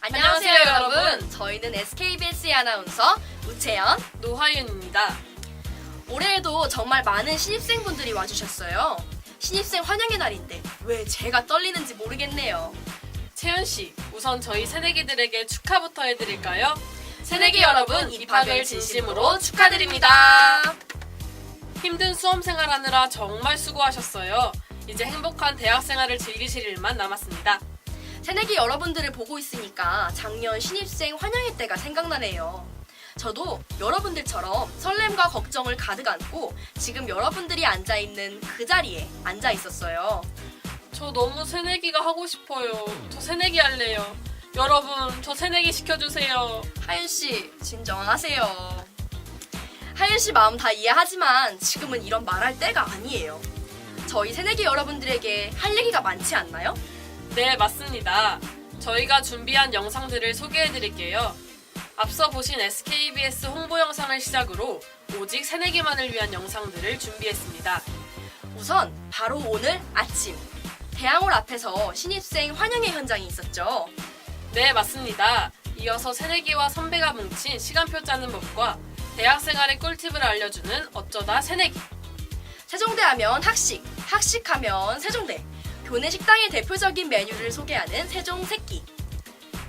안녕하세요 여러분. 저희는 SKBS의 아나운서 우채연, 노하윤입니다. 올해에도 정말 많은 신입생분들이 와주셨어요. 신입생 환영의 날인데 왜 제가 떨리는지 모르겠네요. 채연 씨, 우선 저희 새내기들에게 축하부터 해드릴까요? 새내기 여러분 입학을 진심으로 축하드립니다. 힘든 수험 생활하느라 정말 수고하셨어요. 이제 행복한 대학 생활을 즐기실 일만 남았습니다. 새내기 여러분들을 보고 있으니까 작년 신입생 환영회 때가 생각나네요. 저도 여러분들처럼 설렘과 걱정을 가득 안고 지금 여러분들이 앉아 있는 그 자리에 앉아 있었어요. 저 너무 새내기가 하고 싶어요. 저 새내기 할래요. 여러분, 저 새내기 시켜주세요. 하윤 씨, 진정하세요. 하윤 씨 마음 다 이해하지만 지금은 이런 말할 때가 아니에요. 저희 새내기 여러분들에게 할 얘기가 많지 않나요? 네, 맞습니다. 저희가 준비한 영상들을 소개해드릴게요. 앞서 보신 SKBS 홍보 영상을 시작으로 오직 새내기만을 위한 영상들을 준비했습니다. 우선 바로 오늘 아침 대학홀 앞에서 신입생 환영회 현장이 있었죠. 네, 맞습니다. 이어서 새내기와 선배가 뭉친 시간표 짜는 법과 대학생활의 꿀팁을 알려주는 어쩌다 새내기. 세종대 하면 학식, 학식하면 세종대. 교내 식당의 대표적인 메뉴를 소개하는 세종 새끼.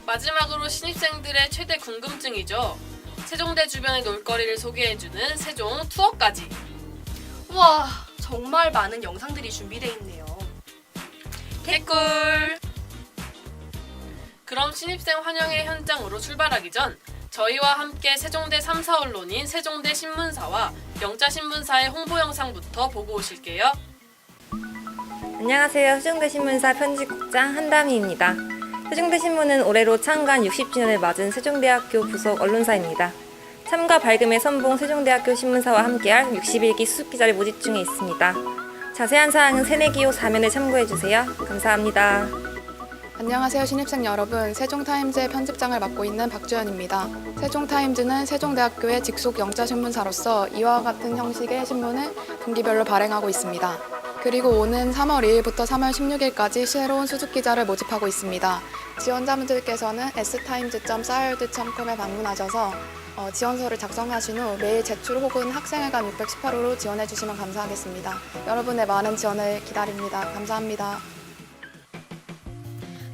마지막으로 신입생들의 최대 궁금증이죠. 세종대 주변의 놀거리를 소개해주는 세종 투어까지. 우와, 정말 많은 영상들이 준비되어 있네요. 개꿀! 그럼 신입생 환영회 현장으로 출발하기 전 저희와 함께 세종대 3사 언론인 세종대 신문사와 영자신문사의 홍보 영상부터 보고 오실게요. 안녕하세요. 세종대 신문사 편집국장 한다미입니다. 세종대 신문은 올해로 창간 60주년을 맞은 세종대학교 부속 언론사입니다. 참가 밝음의 선봉 세종대학교 신문사와 함께할 61기 수습기자를 모집 중에 있습니다. 자세한 사항은 새내기호 4면을 참고해주세요. 감사합니다. 안녕하세요 신입생 여러분 세종타임즈의 편집장을 맡고 있는 박주연입니다 세종타임즈는 세종대학교의 직속 영자신문사로서 이와 같은 형식의 신문을 분기별로 발행하고 있습니다 그리고 오는 3월 2일부터 3월 16일까지 새로운 수습기자를 모집하고 있습니다 지원자분들께서는 sta임즈.싸이월드.com에 방문하셔서 어, 지원서를 작성하신 후 매일 제출 혹은 학생회관 618호로 지원해 주시면 감사하겠습니다 여러분의 많은 지원을 기다립니다 감사합니다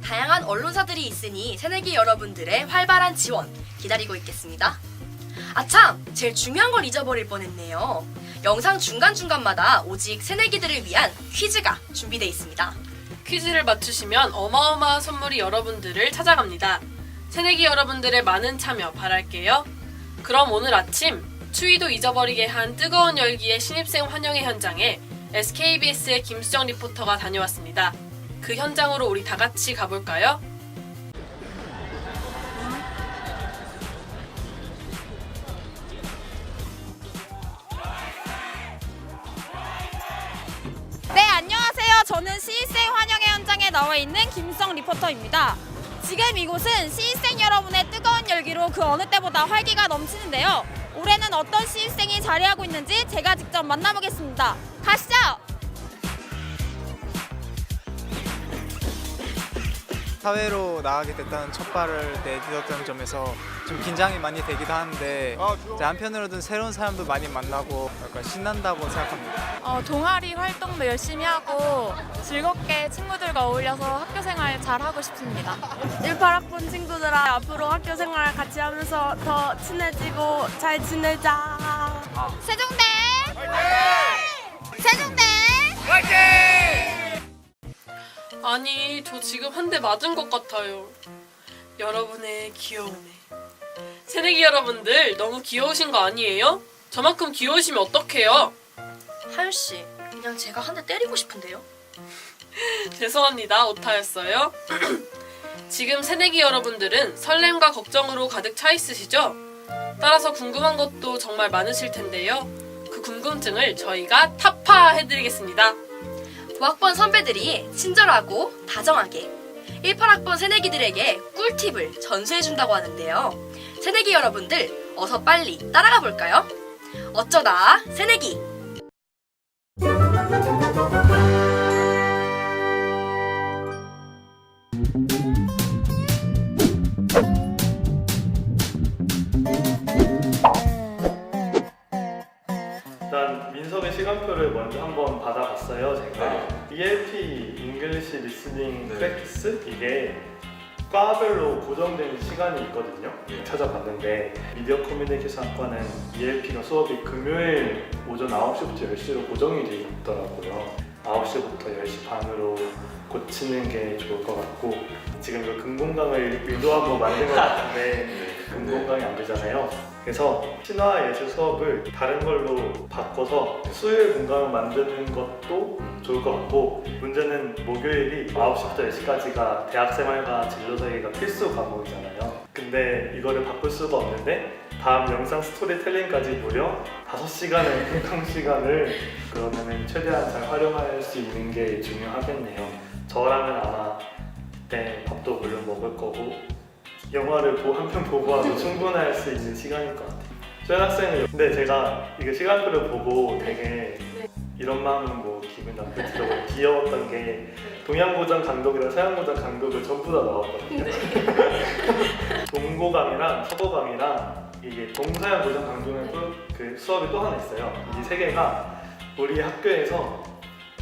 다양한 언론사들이 있으니 새내기 여러분들의 활발한 지원 기다리고 있겠습니다. 아참, 제일 중요한 걸 잊어버릴 뻔했네요. 영상 중간중간마다 오직 새내기들을 위한 퀴즈가 준비되어 있습니다. 퀴즈를 맞추시면 어마어마한 선물이 여러분들을 찾아갑니다. 새내기 여러분들의 많은 참여 바랄게요. 그럼 오늘 아침 추위도 잊어버리게 한 뜨거운 열기의 신입생 환영회 현장에 SKBS의 김수정 리포터가 다녀왔습니다. 그 현장으로 우리 다 같이 가볼까요? 네, 안녕하세요. 저는 시입생 환영회 현장에 나와 있는 김수정 리포터입니다. 지금 이곳은 시입생 여러분의 뜨거운 열기로 그 어느 때보다 활기가 넘치는데요. 올해는 어떤 시입생이 자리하고 있는지 제가 직접 만나보겠습니다. 가시죠! 사회로 나가게 됐다는 첫 발을 내딛었던 점에서 좀 긴장이 많이 되기도 하는데 이제 한편으로는 새로운 사람도 많이 만나고 약간 신난다고 생각합니다. 어, 동아리 활동도 열심히 하고 즐겁게 친구들과 어울려서 학교 생활 잘 하고 싶습니다. 18학번 친구들아 앞으로 학교 생활 같이 하면서 더 친해지고 잘 지내자. 세종대! 세종대! 아니, 저 지금 한 대 맞은 것 같아요. 여러분의 귀여움에. 새내기 여러분들 너무 귀여우신 거 아니에요? 저만큼 귀여우시면 어떡해요? 하윤 씨, 그냥 제가 한 대 때리고 싶은데요. 죄송합니다. 오타였어요. 지금 새내기 여러분들은 설렘과 걱정으로 가득 차 있으시죠? 따라서 궁금한 것도 정말 많으실 텐데요. 그 궁금증을 저희가 타파해드리겠습니다. 9학번 선배들이 친절하고 다정하게 18학번 새내기들에게 꿀팁을 전수해준다고 하는데요. 새내기 여러분들 어서 빨리 따라가 볼까요? 어쩌다 새내기 리스닝 네. 프랙티스 이게 과별로 고정된 시간이 있거든요 네. 찾아봤는데 미디어 커뮤니케이션 학과는 ELP가 수업이 금요일 오전 9시부터 10시로 고정이 돼 있더라고요 9시부터 10시 반으로 고치는 게 좋을 것 같고 지금 그 근공강을 의도하고 만든 것 같은데 근공강이 안 되잖아요 그래서 신화 예술 수업을 다른 걸로 바꿔서 수요일 공강을 만드는 것도 좋을 것 같고 문제는 목요일이 9시부터 10시까지가 대학생활과 진로세계가 필수 과목이잖아요. 근데 이거를 바꿀 수가 없는데 다음 영상 스토리텔링까지 무려 5시간의 공강 시간을 그러면은 최대한 잘 활용할 수 있는 게 중요하겠네요. 저라면 아마 그때 밥도 물론 먹을 거고 영화를 한 편 보고 와도 충분할 수 있는 시간일 것 같아요. 저희 학생은 근데 제가 이거 시간표를 보고 되게 이런 마음은 뭐 기분 나쁘지도 않고 귀여웠던 게 동양고전 강독이랑 서양고전 강독을 전부 다 넣었거든요. 동고강이랑 서고강이랑 이게 동서양 고전 또그 수업이 또 하나 있어요. 이 세 개가 우리 학교에서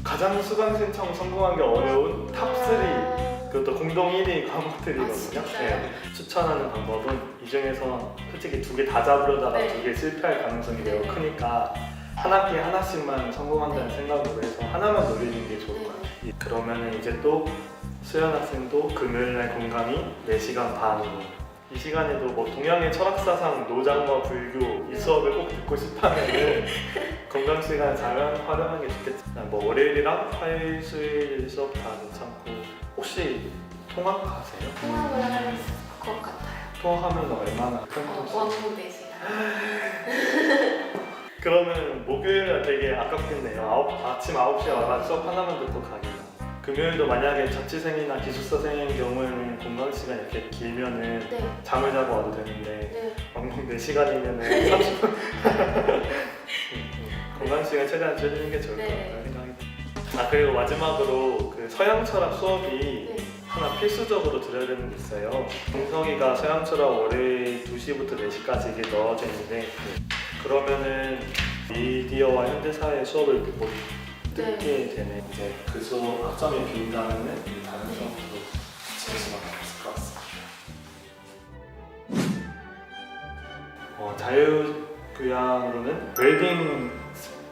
가장 수강 신청 성공하기 어려운 탑3 그것도 공동 1위 과목들이거든요. 네. 추천하는 방법은 이 중에서 솔직히 두 개 다 잡으려다가 두개 실패할 가능성이 매우 크니까 한 학기에 하나씩만 성공한다는 생각으로 해서 하나만 노리는 게 좋을 것 같아요. 이- 그러면은 이제 또 수연 학생도 금요일 날 공강이 4시간 반으로 이 시간에도 뭐 동양의 철학사상 노장과 불교 이 수업을 꼭 듣고 싶다면은 건강 시간 잘 활용하는 게 좋겠지. 뭐 월요일이랑 화요일, 수요일 수업 다 괜찮고 혹시 통학 가세요? 통합을 할 것 같아요. 통학하면 얼마나 큰 어, 도시? 원고 대신. 그러면 목요일에 되게 아깝겠네요. 아홉, 아침 9시에 와서 수업 하나만 듣고 가기가. 금요일도 만약에 자취생이나 기숙사생인 경우에는 공강 시간 이렇게 길면은 네. 잠을 자고 와도 되는데 네. 왕복 4시간이면은 30분 공강 시간 최대한 줄이는 게 좋을 것 네. 듭니다. 아 그리고 마지막으로 그 서양 철학 수업이 네. 하나 필수적으로 들어야 되는 게 있어요. 동석이가 서양 철학 월요일 2시부터 4시까지 이게 넣어져 있는데 그러면은 미디어와 현대사회 수업을 못 듣게 되네. 이제 그 수업 학점이 빈다면은 이제 다른 수업도 질 수밖에 없을 것 같습니다. 어, 자유교양으로는 웰빙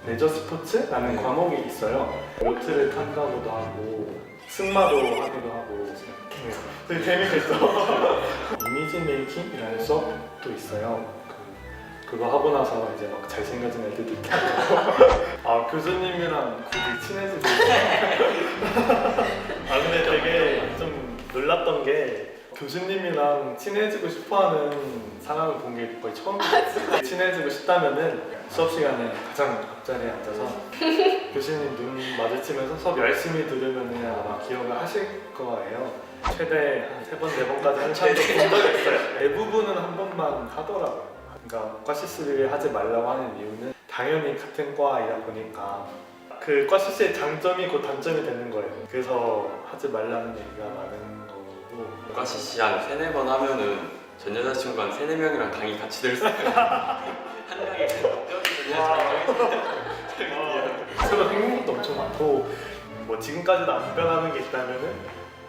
레저 스포츠라는 네. 과목이 있어요. 요트를 탄다고도 하고 승마도 하기도 하고 네. 되게 재밌겠죠? 이미지 메이킹이라는 수업도 있어요. 그, 그거 하고 나서 이제 막 잘생겨진 애들도 있고 아 교수님이랑 굳이 친해지고 아 근데 되게 좀 놀랐던 게 교수님이랑 친해지고 싶어하는 사람을 본 게 거의 처음이었어요. 친해지고 싶다면은 수업 시간에 가장 앞자리에 앉아서 교수님 눈 마주치면서 수업 열심히 들으면은 아마 기억을 하실 거예요. 최대 한 세 번, 네 번까지 한 차도 본 적이 있어요. 대부분은 한 번만 하더라고요. 그러니까 과 CC를 하지 말라고 하는 이유는 당연히 같은 과이다 보니까 그과 CC의 장점이 곧 단점이 되는 거예요. 그래서 하지 말라는 얘기가 많은 과 CC 한 세네 번 하면은 전 여자친구가 한 세네 명이랑 강의 같이 들을 수 있어요. 한 명이 서로 행복도 엄청 많고 뭐 지금까지도 안 변하는 게 있다면은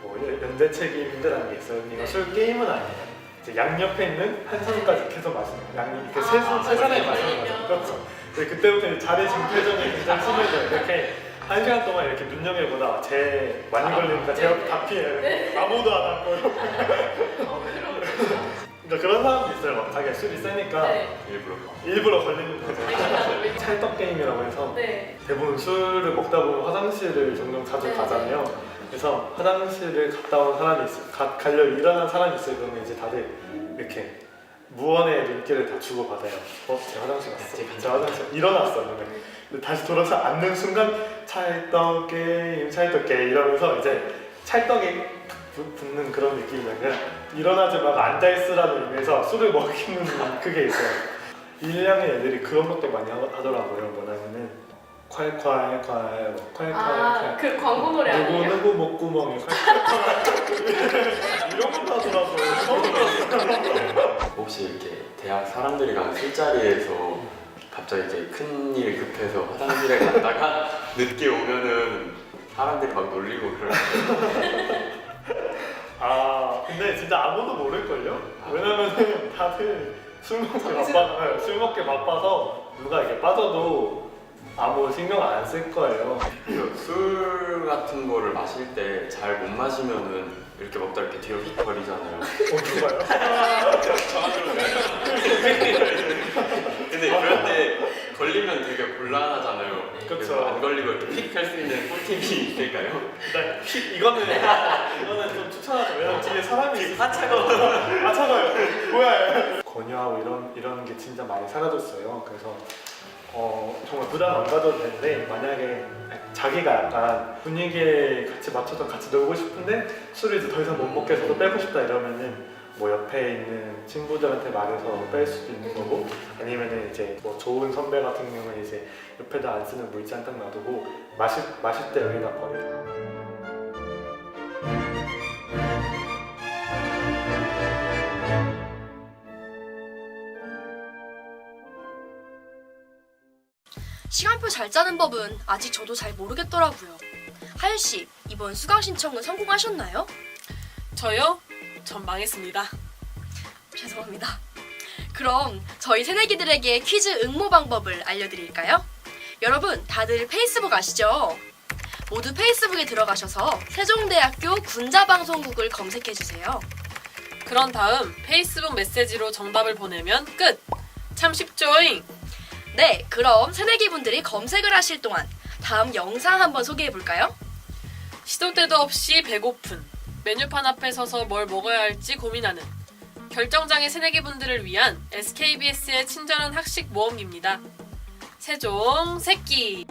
뭐 연대 책임이라는 게 있어요. 이거 술 게임은 아니에요. 이제 양 옆에 있는 한 손까지 계속 마시는. 양 이렇게 세, 손- 세 사람이 마시는 거죠. 그렇죠. 근데 그때부터 이제 잘해진 표정이 굉장히 심해져요. 이렇게 한 시간 동안 이렇게 눈여겨보다 제 많이 걸리니까 제 옆에 다 피해요. 아무도 안 하고. 그러니까 그런 사람도 있어요. 막 자기가 술이 세니까 일부러 일부러 걸리는 거죠. 찰떡 게임이라고 해서 네. 대부분 술을 먹다 보면 화장실을 종종 자주 네. 가잖아요. 그래서 화장실을 갔다 온 사람이 있어, 가, 가려 일어난 사람이 있어요. 그러면 이제 다들 이렇게 무언의 눈길을 다 주고 받아요. 어, 제 화장실 갔어. 제 화장실 일어났어. 근데, 근데 다시 돌아서 앉는 순간 찰떡 게임, 찰떡 게임 이러면서 이제 찰떡에 붙- 붙는 그런 느낌이면 일어나지 말고 앉아 있으라는 의미에서 술을 먹이는 그게 있어요. 1학년 애들이 그런 것도 많이 하- 하더라고요. 뭐냐면은 콸콸콸 뭐 콸콸콸 아, 그 광고 노래 누구 아니에요? 누구 목구멍이 콸콸콸 이런 것도 하더라고요. 처음 들었어요. 혹시 이렇게 대학 사람들이랑 술자리에서 갑자기 이제 큰일 급해서 화장실에 갔다가 늦게 오면은 사람들이 막 놀리고 그러고 아 근데 진짜 아무도 모를걸요? 왜냐면은 다들 술 먹게 바빠 술 먹게 바빠서 누가 이렇게 빠져도 아무 신경 안 쓸 거예요. 술 같은 거를 마실 때 잘 못 마시면은 이렇게 먹다 이렇게 뒤로 휙 거리잖아요. 어 누가요? 근데 그럴 때 걸리면 되게 곤란하잖아요. 그쵸. 그래서 안 걸리고 이렇게 픽할 수 있는 꿀팁이 있을까요? 네, 이거는 이거는 좀 추천하죠. 왜냐면 뒤에 사람이 있어. 아 차가워. 아 차가워요. 뭐야? 권유하고 이런 이런 게 진짜 많이 사라졌어요. 그래서 어 정말 부담 안 가져도 되는데 만약에 자기가 약간 분위기에 같이 맞춰서 같이 놀고 싶은데 술을 이제 더 이상 못 먹겠어서 빼고 싶다 이러면은 뭐 옆에 있는 친구들한테 말해서 뺄 수도 있는 거고 아니면은 이제 뭐 좋은 선배 같은 경우는 이제 옆에다 안 쓰는 물잔 딱 놔두고 마실 마실 때 여기다 버리고 시간표 잘 짜는 법은 아직 저도 잘 모르겠더라고요. 하연 씨, 이번 수강 신청은 성공하셨나요? 저요? 전 망했습니다. 죄송합니다. 그럼 저희 새내기들에게 퀴즈 응모 방법을 알려드릴까요? 여러분, 다들 페이스북 아시죠? 모두 페이스북에 들어가셔서 세종대학교 군자방송국을 검색해주세요. 그런 다음 페이스북 메시지로 정답을 보내면 끝! 참 쉽죠잉? 네, 그럼 새내기 분들이 검색을 하실 동안 다음 영상 한번 소개해 볼까요? 시도 때도 없이 배고픈 메뉴판 앞에 서서 뭘 먹어야 할지 고민하는 결정장애 새내기 분들을 위한 SKBS의 친절한 학식 모험기입니다. 세종 새끼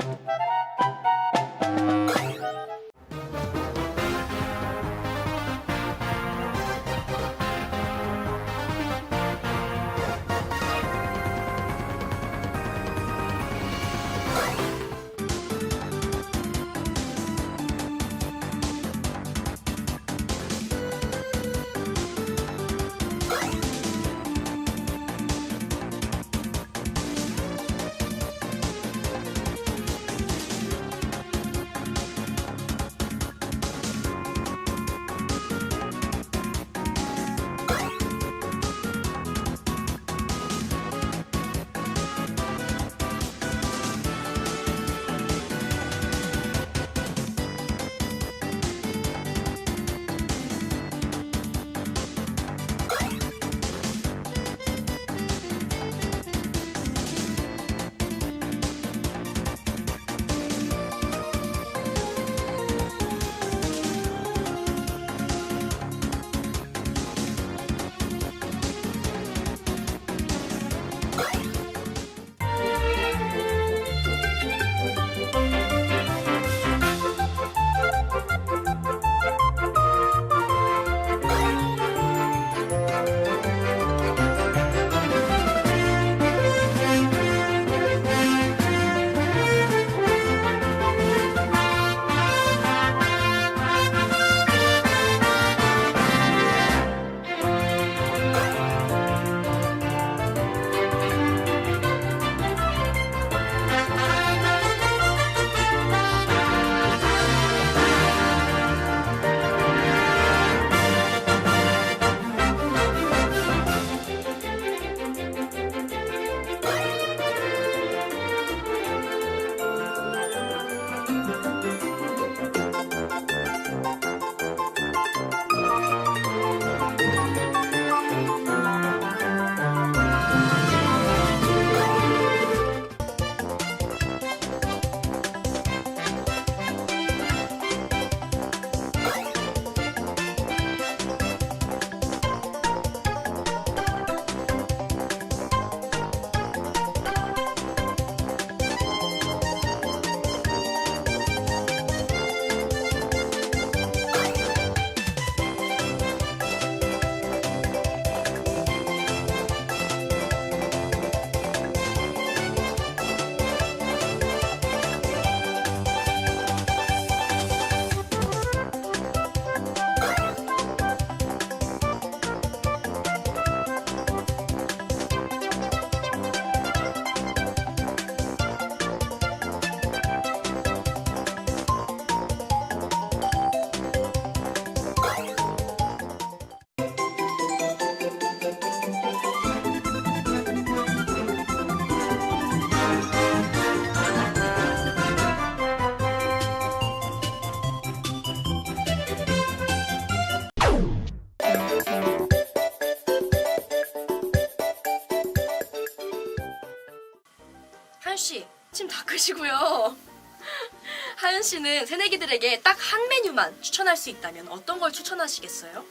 씨는 새내기들에게 딱 한 메뉴만 추천할 수 있다면 어떤 걸 추천하시겠어요?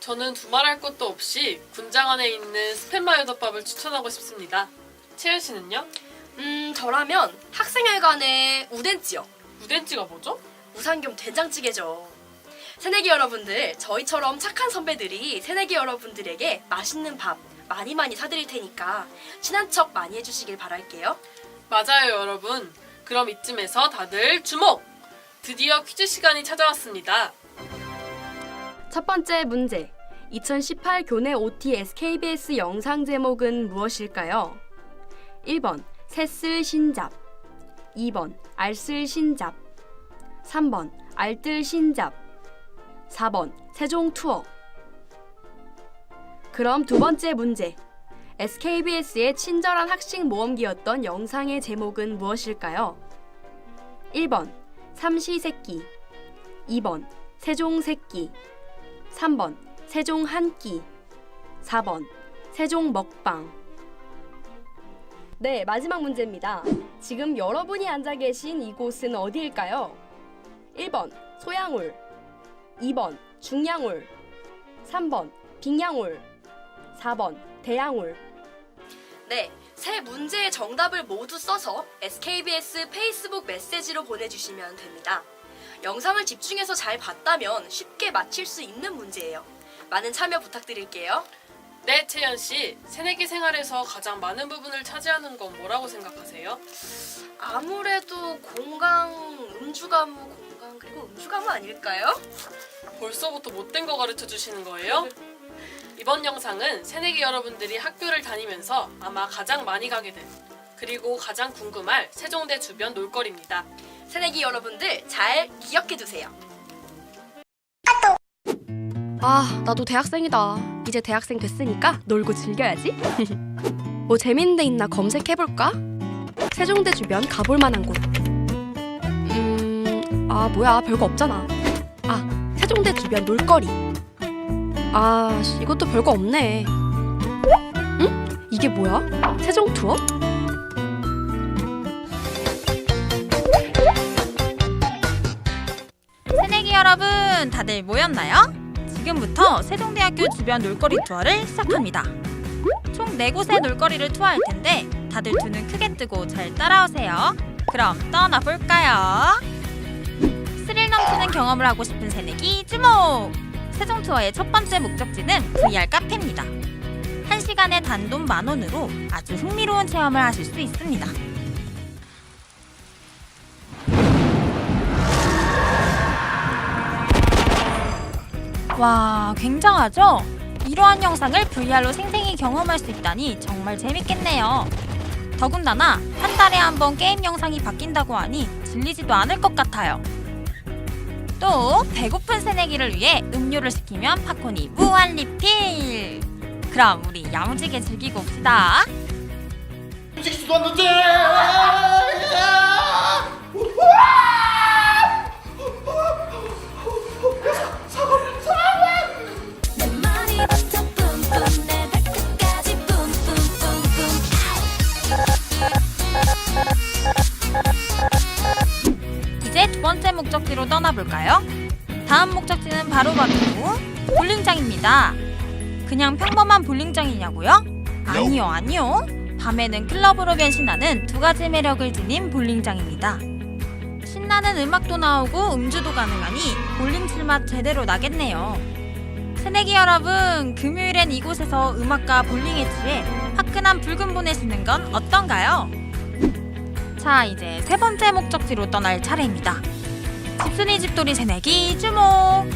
저는 두말할 것도 없이 군장 안에 있는 스팸 마요덮밥을 추천하고 싶습니다. 채연 씨는요? 음, 저라면 학생회관의 우덴찌요. 우덴찌가 뭐죠? 우상겸 된장찌개죠. 새내기 여러분들, 저희처럼 착한 선배들이 새내기 여러분들에게 맛있는 밥 많이 많이 사드릴 테니까 친한 척 많이 해주시길 바랄게요. 맞아요, 여러분. 그럼 이쯤에서 다들 주목! 드디어 퀴즈 시간이 찾아왔습니다. 첫 번째 문제. 2018 교내 OT SKBS 영상 제목은 무엇일까요? 1번 새쓸 신잡 2번 알쓸 신잡 3번 알뜰 신잡 4번 세종 투어 그럼 두 번째 문제. SKBS의 친절한 학식 모험기였던 영상의 제목은 무엇일까요? 1번 삼시세끼 2번 세종새끼 3번 세종 한끼 4번 세종 먹방 네, 마지막 문제입니다. 지금 여러분이 앉아 계신 이곳은 어디일까요? 1번 소양울 2번 중양울 3번 빙양울 4번 대양울 네, 세 문제의 정답을 모두 써서 SKBS 페이스북 메시지로 보내주시면 됩니다. 영상을 집중해서 잘 봤다면 쉽게 맞힐 수 있는 문제예요. 많은 참여 부탁드릴게요. 네, 채연 씨. 새내기 생활에서 가장 많은 부분을 차지하는 건 뭐라고 생각하세요? 아무래도 공강, 음주가무, 공강 그리고 음주가무 아닐까요? 벌써부터 못된 거 가르쳐 주시는 거예요? 이번 영상은 새내기 여러분들이 학교를 다니면서 아마 가장 많이 가게 된 그리고 가장 궁금할 세종대 주변 놀거리입니다. 새내기 여러분들 잘 기억해 두세요. 아, 나도 대학생이다. 이제 대학생 됐으니까 놀고 즐겨야지. 뭐 재밌는 데 있나 검색해볼까? 세종대 주변 가볼 만한 곳. 음, 아, 뭐야. 별거 없잖아. 아, 세종대 주변 놀거리. 아, 씨, 이것도 별거 없네. 응? 이게 뭐야? 세종 투어? 새내기 여러분 다들 모였나요? 지금부터 세종대학교 주변 놀거리 투어를 시작합니다. 총 4곳의 놀거리를 투어할 텐데 다들 두 눈 크게 뜨고 잘 따라오세요. 그럼 떠나볼까요? 스릴 넘치는 경험을 하고 싶은 새내기 주목! 세종 투어의 첫 번째 목적지는 VR 카페입니다. 1시간에 단돈 만 원으로 아주 흥미로운 체험을 하실 수 있습니다. 와, 굉장하죠? 이러한 영상을 VR로 생생히 경험할 수 있다니 정말 재밌겠네요. 더군다나 한 달에 한 번 게임 영상이 바뀐다고 하니 질리지도 않을 것 같아요. 또 배고픈 새내기를 위해 음료를 시키면 팝콘이 무한 리필. 그럼 우리 야무지게 즐기고 옵시다. 이제 떠나볼까요? 다음 목적지는 바로 바로 볼링장입니다. 그냥 평범한 볼링장이냐고요? 아니요, 아니요. 밤에는 클럽으로 변신하는 두 가지 매력을 지닌 볼링장입니다. 신나는 음악도 나오고 음주도 가능하니 볼링 칠맛 제대로 나겠네요. 새내기 여러분, 금요일엔 이곳에서 음악과 볼링에 취해 화끈한 붉은 보내시는 건 어떤가요? 자, 이제 세 번째 목적지로 떠날 차례입니다. 집순이 집돌이 새내기 주목!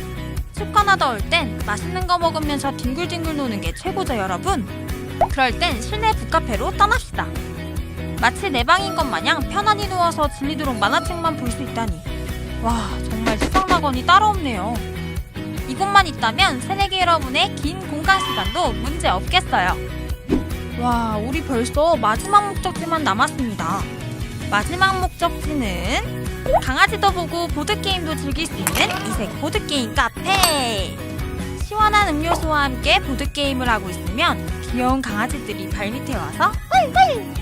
춥거나 더울 땐 맛있는 거 먹으면서 뒹굴뒹굴 노는 게 최고죠, 여러분. 그럴 땐 실내 북카페로 떠납시다. 마치 내 방인 것 마냥 편안히 누워서 질리도록 만화책만 볼 수 있다니. 와, 정말 세상나거니 따로 없네요. 이곳만 있다면 새내기 여러분의 긴 공간 시간도 문제 없겠어요. 와, 우리 벌써 마지막 목적지만 남았습니다. 마지막 목적지는 강아지도 보고 보드게임도 즐길 수 있는 이색 보드게임 카페! 시원한 음료수와 함께 보드게임을 하고 있으면 귀여운 강아지들이 발밑에 와서 꿀꿀!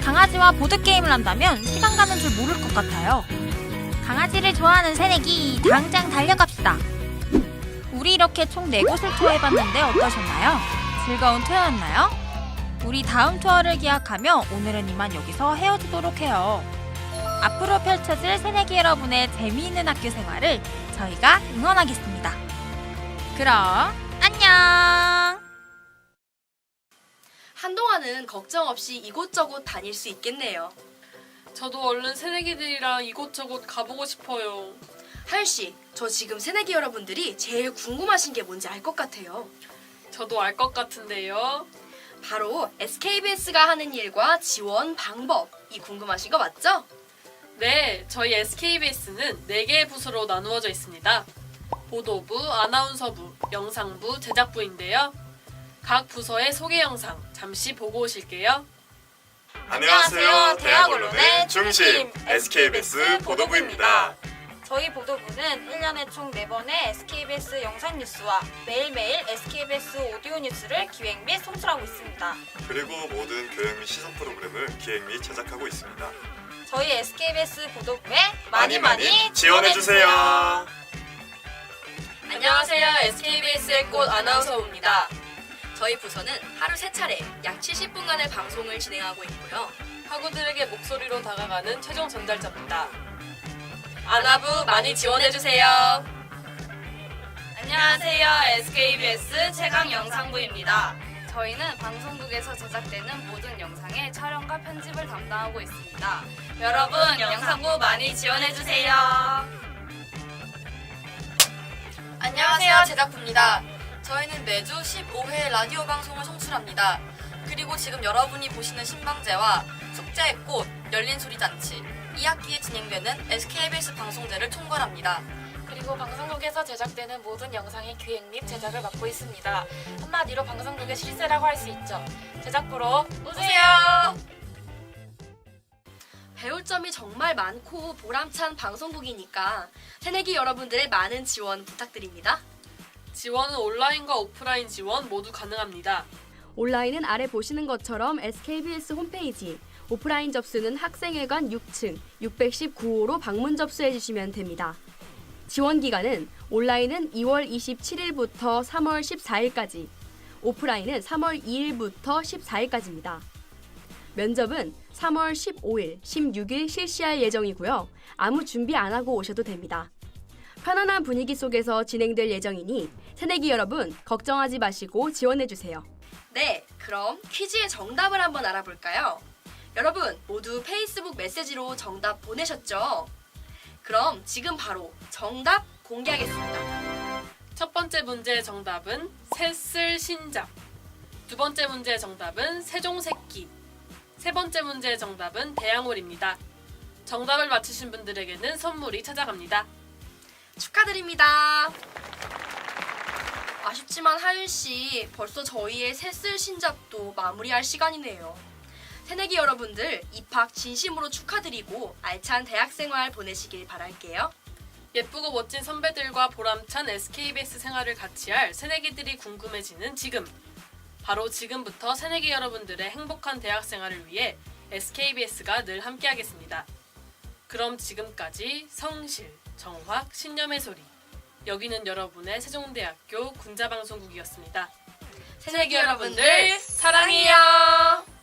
강아지와 보드게임을 한다면 시간 가는 줄 모를 것 같아요. 강아지를 좋아하는 새내기 당장 달려갑시다. 우리 이렇게 총 4곳을 투어해봤는데 어떠셨나요? 즐거운 투어였나요? 우리 다음 투어를 기약하며 오늘은 이만 여기서 헤어지도록 해요. 앞으로 펼쳐질 새내기 여러분의 재미있는 학교 생활을 저희가 응원하겠습니다. 그럼 안녕! 한동안은 걱정 없이 이곳저곳 다닐 수 있겠네요. 저도 얼른 새내기들이랑 이곳저곳 가보고 싶어요. 하윤 씨, 저 지금 새내기 여러분들이 제일 궁금하신 게 뭔지 알 것 같아요. 저도 알 것 같은데요. 바로 SKBS가 하는 일과 지원 방법이 궁금하신 거 맞죠? 네, 저희 SKBS는 4개의 부서로 나누어져 있습니다. 보도부, 아나운서부, 영상부, 제작부인데요. 각 부서의 소개 영상 잠시 보고 오실게요. 안녕하세요. 대학 언론의 중심 SKBS 보도부입니다. 저희 보도부는 1년에 총 4번의 SKBS 영상 뉴스와 매일매일 SKBS 오디오 뉴스를 기획 및 송출하고 있습니다. 그리고 모든 교양 및 시선 프로그램을 기획 및 제작하고 있습니다. 저희 SKBS 보도부에 많이 많이 지원해 주세요. 안녕하세요. SKBS의 꽃 아나운서입니다. 저희 부서는 하루 세차례약 70분간의 방송을 진행하고 있고요. 학우들에게 목소리로 다가가는 최종 전달자입니다. 아나부 많이 지원해주세요. 안녕하세요. SKBS 최강 영상부입니다. 저희는 방송국에서 제작되는 모든 영상의 촬영과 편집을 담당하고 있습니다. 여러분 영상부 많이 지원해주세요. 안녕하세요. 제작부입니다. 저희는 매주 15회 라디오 방송을 송출합니다. 그리고 지금 여러분이 보시는 신방제와 숙제의 꽃, 열린 소리 잔치, 2학기에 진행되는 SKBS 방송제를 총괄합니다. 그리고 방송국에서 제작되는 모든 영상의 기획 및 제작을 맡고 있습니다. 한마디로 방송국의 실세라고 할 수 있죠. 제작부로 오세요. 배울 점이 정말 많고 보람찬 방송국이니까 새내기 여러분들의 많은 지원 부탁드립니다. 지원은 온라인과 오프라인 지원 모두 가능합니다. 온라인은 아래 보시는 것처럼 SKBS 홈페이지, 오프라인 접수는 학생회관 6층 619호로 방문 접수해 주시면 됩니다. 지원 기간은 온라인은 2월 27일부터 3월 14일까지, 오프라인은 3월 2일부터 14일까지입니다. 면접은 3월 15일, 16일 실시할 예정이고요. 아무 준비 안 하고 오셔도 됩니다. 편안한 분위기 속에서 진행될 예정이니 새내기 여러분 걱정하지 마시고 지원해 주세요. 네, 그럼 퀴즈의 정답을 한번 알아볼까요? 여러분 모두 페이스북 메시지로 정답 보내셨죠? 그럼 지금 바로 정답 공개하겠습니다. 첫 번째 문제의 정답은 새쓸 신작. 두 번째 문제의 정답은 세종새끼. 세 번째 문제의 정답은 대양홀입니다. 정답을 맞히신 분들에게는 선물이 찾아갑니다. 축하드립니다. 아쉽지만 하윤 씨, 벌써 저희의 새쓸 신작도 마무리할 시간이네요. 새내기 여러분들 입학 진심으로 축하드리고 알찬 대학생활 보내시길 바랄게요. 예쁘고 멋진 선배들과 보람찬 SKBS 생활을 같이 할 새내기들이 궁금해지는 지금. 바로 지금부터 새내기 여러분들의 행복한 대학 생활을 위해 SKBS가 늘 함께하겠습니다. 그럼 지금까지 성실, 정확, 신념의 소리. 여기는 여러분의 세종대학교 군자방송국이었습니다. 새내기 여러분들 사랑해요. 사랑해요.